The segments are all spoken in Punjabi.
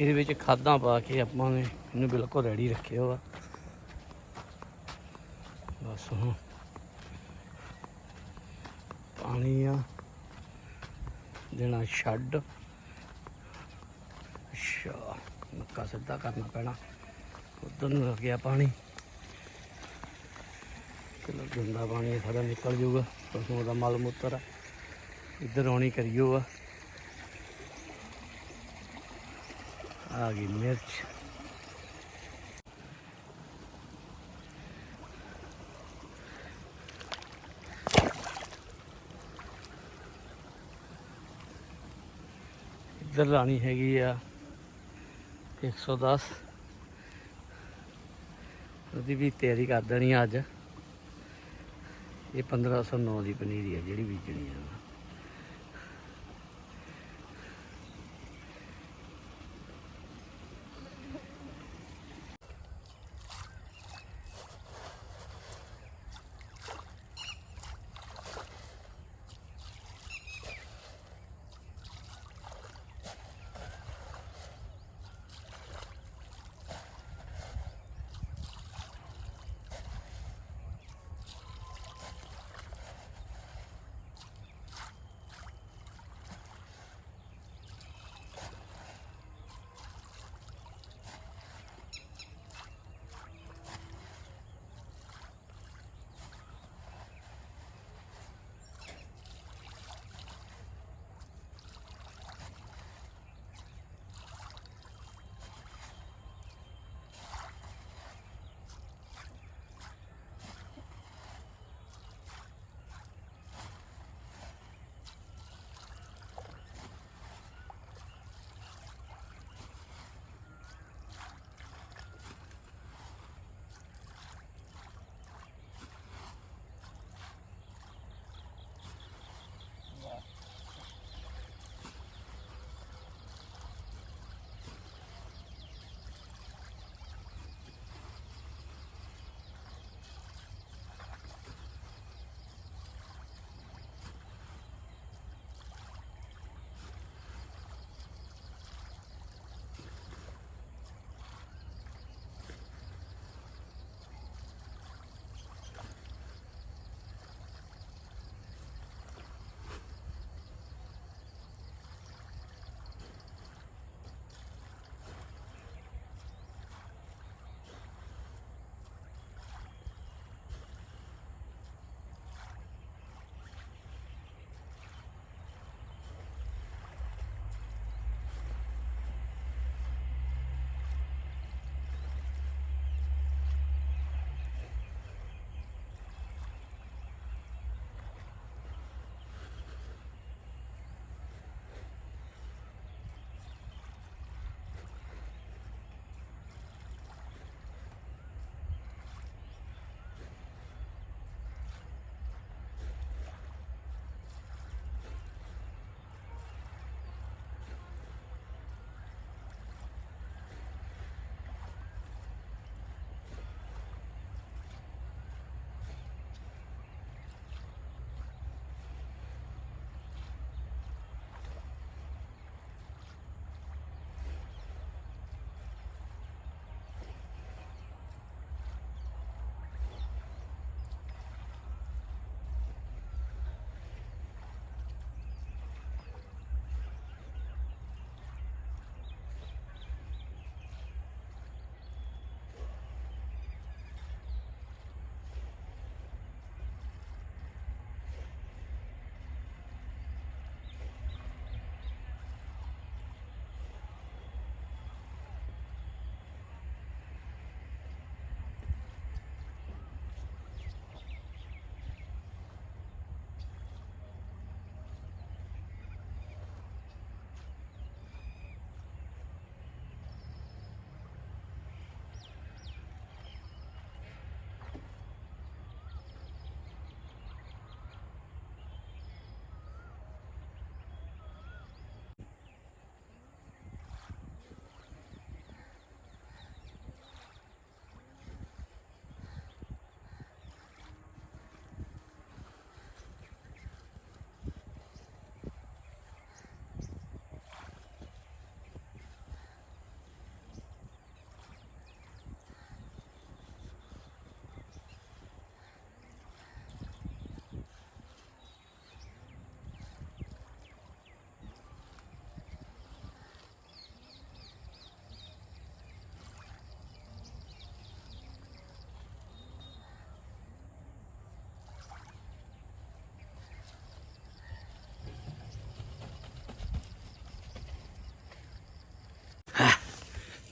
ਇਹਦੇ ਵਿੱਚ ਖਾਦਾਂ ਪਾ ਕੇ ਆਪਾਂ ਨੇ ਇਹਨੂੰ ਬਿਲਕੁਲ ਰੈਡੀ ਰੱਖਿਆ ਵਾ। ਬਸ ਹੁਣ ਪਾਣੀ ਆ, ਦੇਣਾ ਛੱਡ। ਅੱਛਾ, ਮੱਕਾ ਸਿੱਧਾ ਕਰਨਾ ਪੈਣਾ। ਉਧਰ ਨੂੰ ਲੱਗ ਗਿਆ ਪਾਣੀ। ਚਲੋ ਗੰਦਾ ਪਾਣੀ ਇਹ ਸਾਰਾ ਨਿਕਲ ਜਾਊਗਾ, ਪਸ਼ੂਆਂ ਦਾ ਮਲ ਮੂਤਰ ਆ। ਇੱਧਰ ਆਉਣੀ ਕਰਿਓ ਆ। ਆ ਗਈ ਮਿਰਚ। ਇੱਧਰ ਲਾਣੀ ਹੈਗੀ ਆ 110 ਉਹਦੀ ਵੀ ਤਿਆਰੀ ਕਰ ਦੇਣੀ ਆ ਅੱਜ। ਇਹ 1509 ਦੀ ਪਨੀਰੀ ਆ ਜਿਹੜੀ ਬੀਜਣੀ ਆ।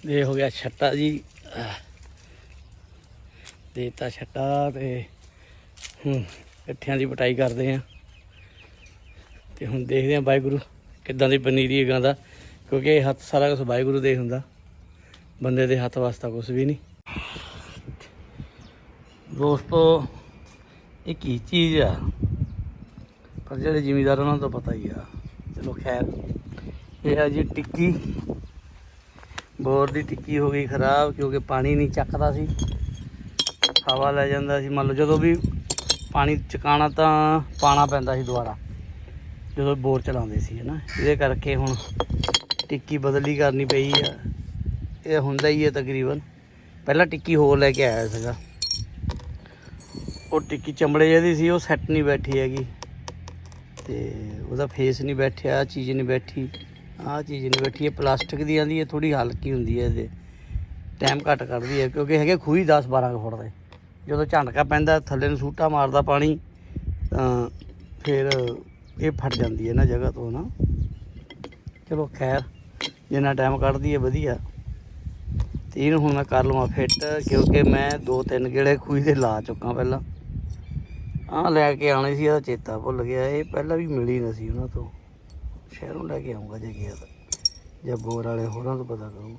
ਦੇ ਹੋ ਗਿਆ ਛੱਟਾ ਜੀ। ਦੇਤਾ ਛੱਟਾ ਤੇ ਹੁਣ ਇਕੱਠਿਆਂ ਦੀ ਪਟਾਈ ਕਰਦੇ ਆ ਤੇ ਹੁਣ ਦੇਖਦੇ ਆ ਵਾਹਿਗੁਰੂ ਕਿੱਦਾਂ ਦੀ ਪਨੀਰੀ ਹੈ ਗਾਂ ਦਾ, ਕਿਉਂਕਿ ਇਹ ਹੱਥ ਸਾਰਾ ਕੁਝ ਵਾਹਿਗੁਰੂ ਦੇ ਹੁੰਦਾ। ਬੰਦੇ ਦੇ ਹੱਥ ਵਾਸਤਾ ਕੁਝ ਵੀ ਨਹੀਂ। ਦੋਸਤੋ, ਇਹ ਕੀ ਚੀਜ਼ ਆ? ਪਰ ਜਿਹੜੇ ਜ਼ਿਮੀਦਾਰ ਉਹਨਾਂ ਨੂੰ ਤਾਂ ਪਤਾ ਹੀ ਆ। ਚਲੋ ਖੈਰ, ਇਹ ਆ ਜੀ ਟਿੱਕੀ। ਬੋਰ ਦੀ ਟਿੱਕੀ ਹੋ ਗਈ ਖਰਾਬ ਕਿਉਂਕਿ ਪਾਣੀ ਨਹੀਂ ਚੱਕਦਾ ਸੀ। ਹਵਾ ਲੈ ਜਾਂਦਾ ਸੀ। ਮੰਨ ਲਓ ਜਦੋਂ ਵੀ ਪਾਣੀ ਚਕਾਣਾ ਤਾਂ ਪਾਣਾ ਪੈਂਦਾ ਸੀ ਦੁਬਾਰਾ। ਜਦੋਂ ਬੋਰ ਚਲਾਉਂਦੇ ਸੀ ਨਾ ਇਹਦੇ ਕਰਕੇ ਹੁਣ ਟਿੱਕੀ ਬਦਲੀ ਕਰਨੀ ਪਈ ਆ। ਇਹ ਹੁੰਦਾ ਹੀ ਹੈ ਤਕਰੀਬਨ। ਪਹਿਲਾਂ ਟਿੱਕੀ ਹੋਰ ਲੈ ਕੇ ਆਇਆ ਸੀਗਾ। ਉਹ ਟਿੱਕੀ ਚਮੜੇ ਜਿਹੀ ਸੀ, ਉਹ ਸੈੱਟ ਨਹੀਂ ਬੈਠੀ ਹੈਗੀ। ਤੇ ਉਹਦਾ ਫੇਸ ਨਹੀਂ ਬੈਠਿਆ ਚੀਜ਼ ਨਹੀਂ ਬੈਠੀ। ਆਹ ਚੀਜ਼ ਨਹੀਂ ਬੈਠੀ ਹੈ, ਪਲਾਸਟਿਕ ਦੀ ਆਂਦੀ ਹੈ ਥੋੜੀ ਹਲਕੀ ਹੁੰਦੀ ਹੈ ਇਹਦੇ। ਟਾਈਮ ਘੱਟ ਕੱਢਦੀ ਹੈ, ਕਿਉਂਕਿ ਹੈਗੇ ਖੂਹੀ 10 12 ਕੁ ਫੁੱਟ ਦੇ। ਜਦੋਂ ਝੰਡਕਾ ਪੈਂਦਾ, ਥੱਲੇ ਨੂੰ ਸੂਟਾ ਮਾਰਦਾ ਪਾਣੀ, ਤਾਂ ਫਿਰ ਇਹ ਫਟ ਜਾਂਦੀ ਹੈ ਨਾ ਜਗ੍ਹਾ ਤੋਂ ਨਾ। ਚਲੋ ਖੈਰ, ਜਿੰਨਾ ਟਾਈਮ ਕੱਢਦੀ ਹੈ, ਵਧੀਆ। ਤੇ ਇਹਨੂੰ ਹੁਣ ਮੈਂ ਕਰ ਲਵਾਂ ਫਿੱਟ ਕਿਉਂਕਿ ਮੈਂ ਦੋ ਤਿੰਨ ਗੇੜੇ ਖੂਹੀ ਦੇ ਲਾ ਚੁੱਕਾ ਪਹਿਲਾਂ। ਆਹ ਲੈ ਕੇ ਆਉਣੇ ਸੀ, ਇਹਦਾ ਚੇਤਾ ਭੁੱਲ ਗਿਆ, ਇਹ ਪਹਿਲਾਂ ਵੀ ਮਿਲੀ ਨਹੀਂ ਸੀ ਉਹਨਾਂ ਤੋਂ। ਸ਼ਹਿਰੋਂ ਲੈ ਕੇ ਆਉਂਗਾ ਜੇ ਗਿਆ ਤਾਂ, ਜਾਂ ਬੋਰ ਵਾਲੇ ਹੋਰਾਂ ਤੋਂ ਪਤਾ ਕਰੂੰ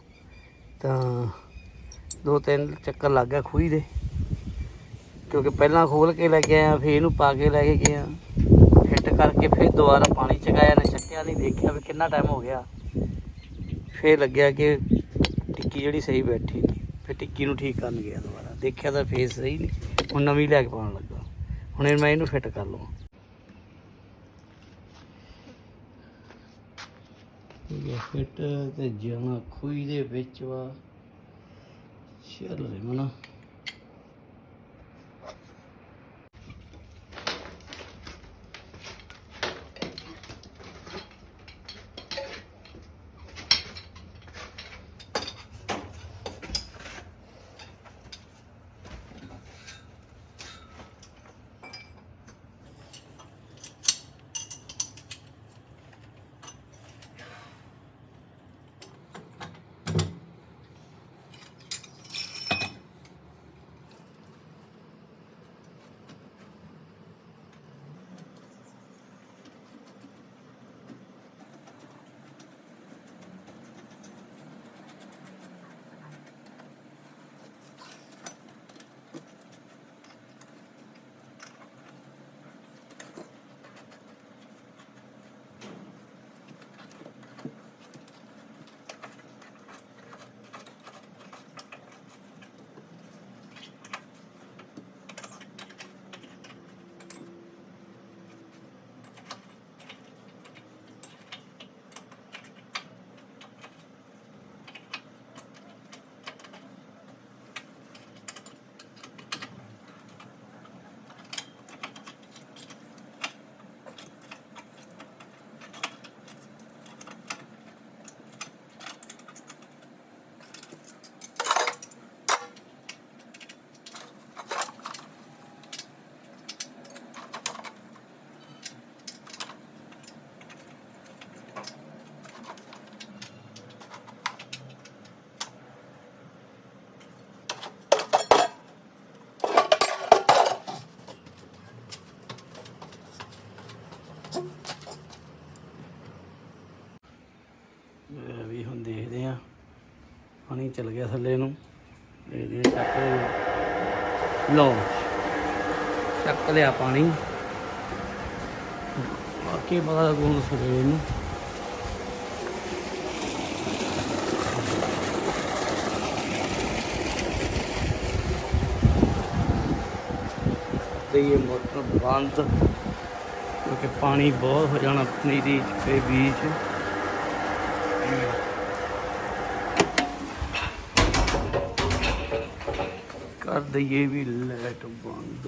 ਤਾਂ ਦੋ ਤਿੰਨ ਚੱਕਰ ਲੱਗ ਗਿਆ ਖੂਹੀ ਦੇ, ਕਿਉਂਕਿ ਪਹਿਲਾਂ ਖੋਲ ਕੇ ਲੈ ਕੇ ਆਇਆ, ਫਿਰ ਇਹਨੂੰ ਪਾ ਕੇ ਲੈ ਕੇ ਗਿਆ। ਫਿੱਟ ਕਰਕੇ ਫਿਰ ਦੁਬਾਰਾ ਪਾਣੀ ਚਕਾਇਆ, ਨਾ ਚੱਕਿਆ ਨਹੀਂ ਦੇਖਿਆ ਵੀ ਕਿੰਨਾ ਟਾਈਮ ਹੋ ਗਿਆ। ਫਿਰ ਲੱਗਿਆ ਕਿ ਟਿੱਕੀ ਜਿਹੜੀ ਸਹੀ ਬੈਠੀ ਨਹੀਂ ਫਿਰ ਟਿੱਕੀ ਨੂੰ ਠੀਕ ਕਰਨ ਗਿਆ ਦੁਬਾਰਾ। ਦੇਖਿਆ ਤਾਂ ਫੇਸ ਸਹੀ ਨਹੀਂ ਹੁਣ ਨਵੀਂ ਲੈ ਕੇ ਪਾਉਣ ਲੱਗਾ। ਹੁਣ ਮੈਂ ਇਹਨੂੰ ਫਿੱਟ ਕਰ ਲਵਾਂ। ਇਹ ਫਿੱਟ ਤੇ ਜਮਾ ਖੂਈ ਦੇ ਵਿੱਚ ਵਾ ਚੱਲ ਰੇ ਮਨਾ। ਚਲ ਗਿਆ ਥੱਲੇ ਨੂੰ। ਦੇਖਦੇ ਆ ਚੱਕ ਲਓ। ਚੱਕ ਲਿਆ ਪਾਣੀ। ਬਾਕੀ ਪਤਾ ਗੁੰਨ ਸਵੇਰ ਨੂੰ। ਤੇ ਇਹ ਮੋਟਰ ਬੰਦ। ਕਿਉਂਕਿ ਪਾਣੀ ਬਹੁਤ ਹੋ ਜਾਣਾ ਪਨੀਰੀ ਦੇ ਬੀਜ ਕਰ ਦਈਏ ਵੀ ਲਾਈਟ ਬੰਦ